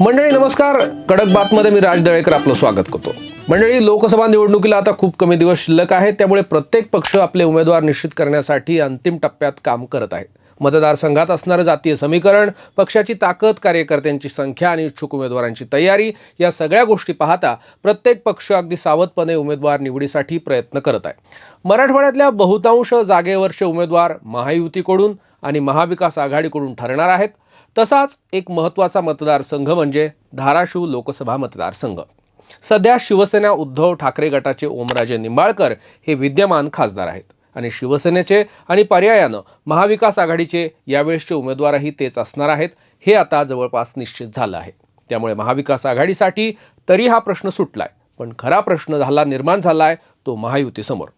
मंडळी नमस्कार. कडक बातमध्ये मी राज दळेकर आपलं स्वागत करतो. मंडळी लोकसभा निवडणुकीला आता खूप कमी दिवस शिल्लक आहेत. त्यामुळे प्रत्येक पक्ष आपले उमेदवार निश्चित करण्यासाठी अंतिम टप्प्यात काम करत आहे. मतदारसंघात असणारं जातीय समीकरण पक्षाची ताकद कार्यकर्त्यांची संख्या आणि इच्छुक उमेदवारांची तयारी या सगळ्या गोष्टी पाहता प्रत्येक पक्ष अगदी सावधपणे उमेदवार निवडीसाठी प्रयत्न करत आहे. मराठवाड्यातल्या बहुतांश जागेवरचे उमेदवार महायुतीकडून आणि महाविकास आघाडीकडून ठरणार आहेत. तसाच एक महत्त्वाचा मतदारसंघ म्हणजे धाराशिव लोकसभा मतदारसंघ. सध्या शिवसेना उद्धव ठाकरे गटाचे ओमराजे निंबाळकर हे विद्यमान खासदार आहेत. आणि शिवसेनेचे आणि पर्यायानं महाविकास आघाडीचे यावेळेसचे उमेदवारही तेच असणार आहेत हे आता जवळपास निश्चित झालं आहे. त्यामुळे महाविकास आघाडीसाठी तरी हा प्रश्न सुटलाय पण खरा प्रश्न झाला निर्माण झालाय तो महायुतीसमोर.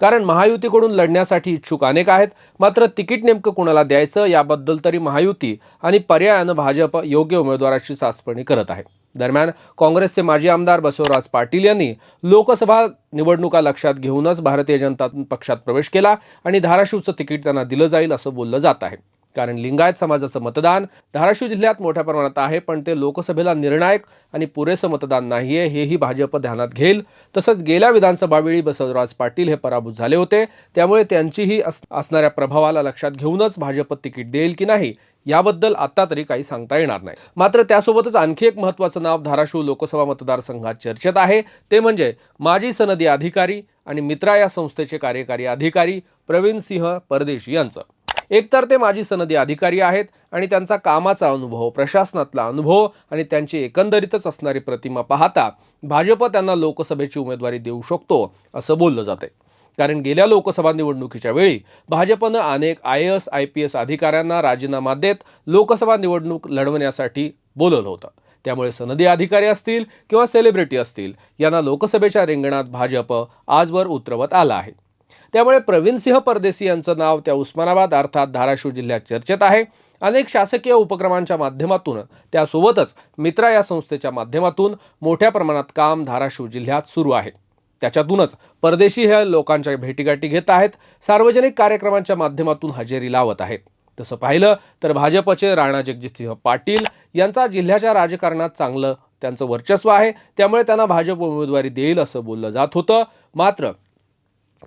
कारण महायुतीकडून लढण्यासाठी इच्छुक अनेक आहेत. मात्र तिकीट नेमकं कुणाला द्यायचं याबद्दल तरी महायुती आणि पर्यायानं भाजप योग्य उमेदवाराची चाचपणी करत आहे. दरम्यान काँग्रेसचे माजी आमदार बसवराज पाटील यांनी लोकसभा निवडणुका लक्षात घेऊनच भारतीय जनता पक्षात प्रवेश केला आणि धाराशिवचं तिकीट त्यांना दिलं जाईल असं बोललं जात आहे. कारण लिंगायत समाजाचं मतदान धाराशिव जिल्ह्यात मोठ्या प्रमाणात आहे पण ते लोकसभेला निर्णायक आणि पुरेसं मतदान नाहीये हेही भाजप ध्यानात घेईल. तसंच गेल्या विधानसभावेळी बसवराज पाटील हे पराभूत झाले होते. त्यामुळे त्यांचीही अस असणाऱ्या प्रभावाला लक्षात घेऊनच भाजप तिकीट देईल की नाही याबद्दल आता तरी काही सांगता येणार नाही. मात्र त्यासोबतच आणखी एक महत्त्वाचं नाव धाराशिव लोकसभा मतदारसंघात चर्चेत आहे. ते म्हणजे माजी सनदी अधिकारी आणि मित्रा या संस्थेचे कार्यकारी अधिकारी प्रवीण सिंह परदेशी यांचं. एकतर ते माजी सनदी अधिकारी आहेत आणि त्यांचा कामाचा अनुभव प्रशासनातला अनुभव आणि त्यांची एकंदरीतच असणारी प्रतिमा पाहता भाजप त्यांना लोकसभेची उमेदवारी देऊ शकतो असं बोललं जाते कारण गेल्या लोकसभा निवडणुकीच्या वेळी भाजपनं अनेक I S I P S अधिकाऱ्यांना राजीनामा देत लोकसभा निवडणूक लढवण्यासाठी बोलवलं होतं. त्यामुळे सनदी अधिकारी असतील किंवा सेलिब्रिटी असतील यांना लोकसभेच्या रिंगणात भाजप आजवर उतरवत आला आहे. त्यामुळे प्रवीणसिंह परदेशी यांचं नाव त्या उस्मानाबाद अर्थात धाराशिव जिल्ह्यात चर्चेत आहे. अनेक शासकीय उपक्रमांच्या माध्यमातून त्यासोबतच मित्रा या संस्थेच्या माध्यमातून मोठ्या प्रमाणात काम धाराशिव जिल्ह्यात सुरू आहे. त्याच्यातूनच परदेशी हे लोकांच्या भेटीगाठी घेत आहेत सार्वजनिक कार्यक्रमांच्या माध्यमातून हजेरी लावत आहेत. तसं पाहिलं तर भाजपचे राणा जगजितसिंह पाटील यांचा जिल्ह्याच्या राजकारणात चांगलं त्यांचं वर्चस्व आहे त्यामुळे त्यांना भाजप उमेदवारी देईल असं बोललं जात होतं. मात्र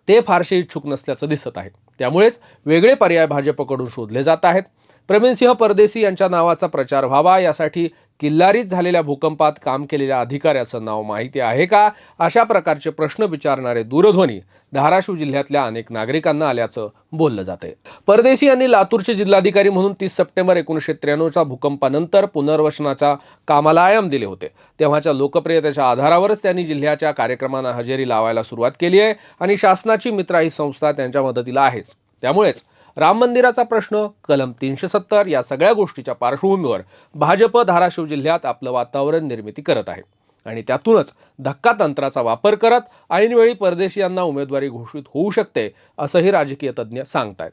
ते फारसे इच्छुक नसल्याचं दिसत आहे. त्यामुळेच वेगळे पर्याय भाजपकडून शोधले जात आहेत. प्रवीणसिंह परदेशी यांच्या नावाचा प्रचार व्हावा यासाठी किल्लारीत झालेल्या भूकंपात काम केलेल्या अधिकाऱ्याचं नाव माहिती आहे का? अशा प्रकारचे प्रश्न विचारणारे दूरध्वनी धाराशिव जिल्ह्यातल्या अनेक नागरिकांना आल्याचं बोललं जाते परदेशी यांनी लातूरचे जिल्हाधिकारी म्हणून तीस सप्टेंबर एकोणीसशे त्र्याण्णवच्या भूकंपानंतर पुनर्वसनाच्या कामाला आयाम दिले होते. तेव्हाच्या लोकप्रियतेच्या आधारावरच त्यांनी जिल्ह्याच्या कार्यक्रमांना हजेरी लावायला सुरुवात केली आहे आणि शासनाची मित्रा ही संस्था त्यांच्या मदतीला आहेच. त्यामुळेच राम मंदिराचा प्रश्न कलम तीनशे सत्तर या सगळ्या गोष्टीच्या पार्श्वभूमीवर भाजप धाराशिव जिल्ह्यात आपलं वातावरण निर्मिती करत आहे. आणि त्यातूनच धक्का तंत्राचा वापर करत ऐनवेळी परदेशीयांना उमेदवारी घोषित होऊ शकते असंही राजकीय तज्ज्ञ सांगतायत.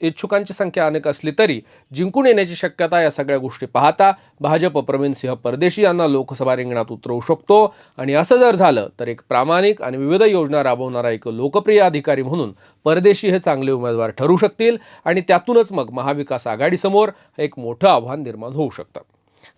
इच्छुकांची संख्या अनेक असली तरी जिंकून येण्याची शक्यता या सगळ्या गोष्टी पाहता भाजप प्रवीणसिंह परदेशी यांना लोकसभा रिंगणात उतरवू शकतो. आणि असं जर झालं तर एक प्रामाणिक आणि विविध योजना राबवणारा एक लोकप्रिय अधिकारी म्हणून परदेशी हे चांगले उमेदवार ठरू शकतील. आणि त्यातूनच मग महाविकास आघाडीसमोर एक मोठं आव्हान निर्माण होऊ शकतं.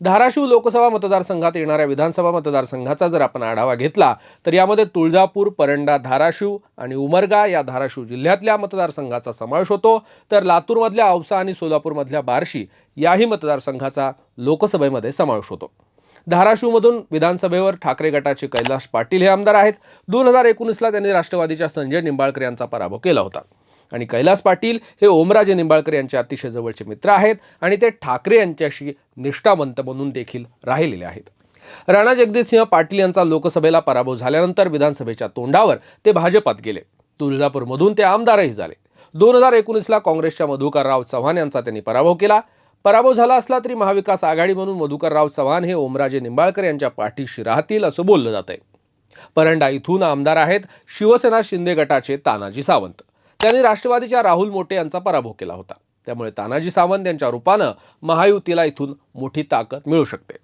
धाराशिव लोकसभा मतदारसंघात येणाऱ्या विधानसभा मतदारसंघाचा जर आपण आढावा घेतला तर यामध्ये तुळजापूर परंडा धाराशिव आणि उमरगा या धाराशिव जिल्ह्यातल्या मतदारसंघाचा समावेश होतो. तर लातूरमधल्या औसा आणि सोलापूरमधल्या बार्शी याही मतदारसंघाचा लोकसभेमध्ये समावेश होतो. धाराशिवमधून विधानसभेवर ठाकरे गटाचे कैलास पाटील हे आमदार आहेत. दोन हजार एकोणीसला त्यांनी राष्ट्रवादीच्या संजय निंबाळकर यांचा पराभव केला होता. आणि कैलास पाटील हे ओमराजे निंबाळकर यांचे अतिशय जवळचे मित्र आहेत आणि ते ठाकरे यांच्याशी निष्ठावंत म्हणून देखील राहिलेले आहेत. राणा जगदीतसिंह पाटील यांचा लोकसभेला पराभव झाल्यानंतर विधानसभेच्या तोंडावर ते भाजपात गेले. तुळजापूरमधून ते आमदारही झाले. दोन हजार एकोणीसला काँग्रेसच्या मधुकरराव चव्हाण यांचा त्यांनी पराभव केला. पराभव झाला असला तरी महाविकास आघाडी म्हणून मधुकरराव चव्हाण हे ओमराजे निंबाळकर यांच्या पाठीशी राहतील असं बोललं जात आहे परंडा इथून आमदार आहेत शिवसेना शिंदे गटाचे तानाजी सावंत. त्यांनी राष्ट्रवादीच्या राहुल मोटे यांचा पराभव केला होता. त्यामुळे तानाजी सावंत यांच्या रूपानं महायुतीला इथून मोठी ताकद मिळू शकते.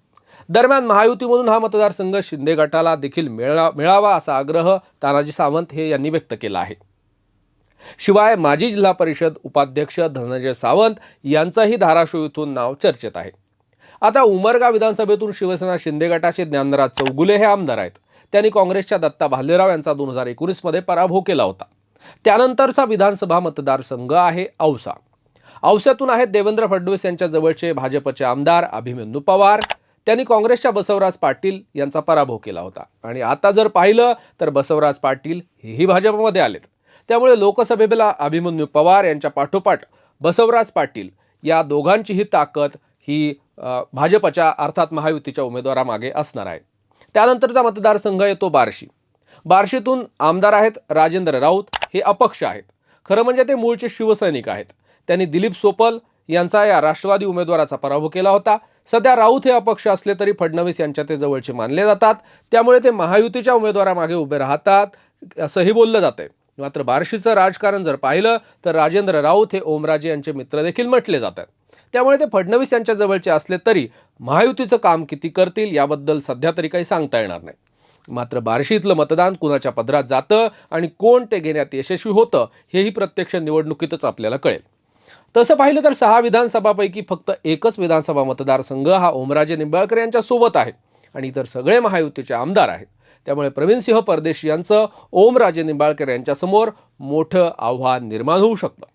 दरम्यान महायुतीमधून हा मतदारसंघ शिंदे गटाला देखील मिळा मिळावा असा आग्रह तानाजी सावंत हे यांनी व्यक्त केला आहे. शिवाय माजी जिल्हा परिषद उपाध्यक्ष धनंजय सावंत यांचंही धाराशिव इथून नाव चर्चेत आहे. आता उमरगा विधानसभेतून शिवसेना शिंदे गटाचे ज्ञानराज चौगुले हे आमदार आहेत. त्यांनी काँग्रेसच्या दत्ता भालेराव यांचा दोन हजार एकोणीसमध्ये पराभव केला होता. त्यानंतरचा विधानसभा मतदारसंघ आहे औसा. औस्यातून आहेत देवेंद्र फडणवीस यांच्या जवळचे भाजपचे आमदार अभिमन्यू पवार. त्यांनी काँग्रेसच्या बसवराज पाटील यांचा पराभव केला होता. आणि आता जर पाहिलं तर बसवराज पाटील हेही भाजपमध्ये आलेत. त्यामुळे लोकसभेला अभिमन्यू पवार यांच्या पाठोपाठ बसवराज पाटील या दोघांचीही ताकद ही भाजपच्या अर्थात महायुतीच्या उमेदवारामागे असणार आहे. त्यानंतरचा मतदारसंघ येतो बार्शी. बार्शीतून आमदार आहेत राजेंद्र राऊत हे अपक्ष आहेत. खरं म्हणजे ते मूळचे शिवसैनिक आहेत. त्यांनी दिलीप सोपल यांचा या राष्ट्रवादी उमेदवाराचा पराभव केला होता. सध्या राऊत हे अपक्ष असले तरी फडणवीस यांच्या ते जवळचे मानले जातात. त्यामुळे ते महायुतीच्या उमेदवारामागे उभे राहतात असंही बोललं जातंय. मात्र बार्शीचं राजकारण जर पाहिलं तर राजेंद्र राऊत हे ओमराजे यांचे मित्र देखील म्हटले जातात. त्यामुळे ते फडणवीस यांच्या जवळचे असले तरी महायुतीचं काम किती करतील याबद्दल सध्या तरी काही सांगता येणार नाही. मात्र बार्शीतलं मतदान कुणाच्या पदरात जातं आणि कोण ते घेण्यात यशस्वी होतं हेही प्रत्यक्ष निवडणुकीतच आपल्याला कळेल. तसं पाहिलं तर सहा विधानसभापैकी फक्त एकच विधानसभा मतदारसंघ हा ओमराजे निंबाळकर यांच्या सोबत आहे आणि इतर सगळे महायुतीचे आमदार आहेत. त्यामुळे प्रवीणसिंह परदेशी यांचं ओमराजे निंबाळकर यांच्यासमोर मोठं आव्हान निर्माण होऊ शकतं.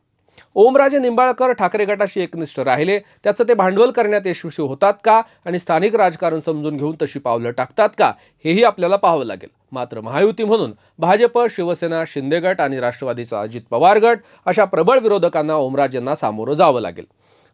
ओमराजे निंबाळकर ठाकरे गटाशी एकनिष्ठ राहिले. त्याचं ते भांडवल करण्यात यशस्वी होतात का? आणि स्थानिक राजकारण समजून घेऊन तशी पावलं टाकतात का? हेही आपल्याला पाहावं लागेल. मात्र महायुती म्हणून भाजप शिवसेना शिंदे गट आणि राष्ट्रवादीचा अजित पवार गट अशा प्रबळ विरोधकांना ओमराजेंना सामोरं जावं लागेल.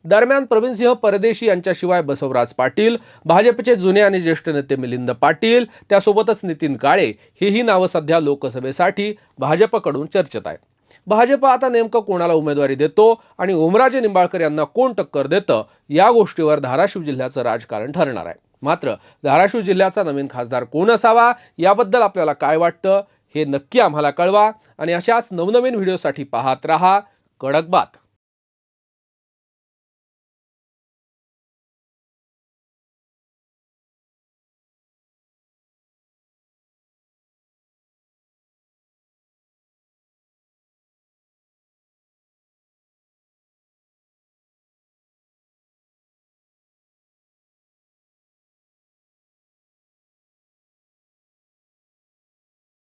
दरम्यान प्रवीणसिंह परदेशी यांच्याशिवाय बसवराज पाटील भाजपचे जुने आणि ज्येष्ठ नेते मिलिंद पाटील त्यासोबतच नितीन काळे हेही नावं सध्या लोकसभेसाठी भाजपकडून चर्चेत आहेत. भाजप आता नेमकं कोणाला उमेदवारी देतो आणि उमराजे निंबाळकर यांना कोण टक्कर देतं या गोष्टीवर धाराशिव जिल्ह्याचं राजकारण ठरणार आहे. मात्र धाराशिव जिल्ह्याचा नवीन खासदार कोण असावा याबद्दल आपल्याला काय वाटतं हे नक्की आम्हाला कळवा आणि अशाच नवनवीन व्हिडिओसाठी पाहत रहा कडक बात.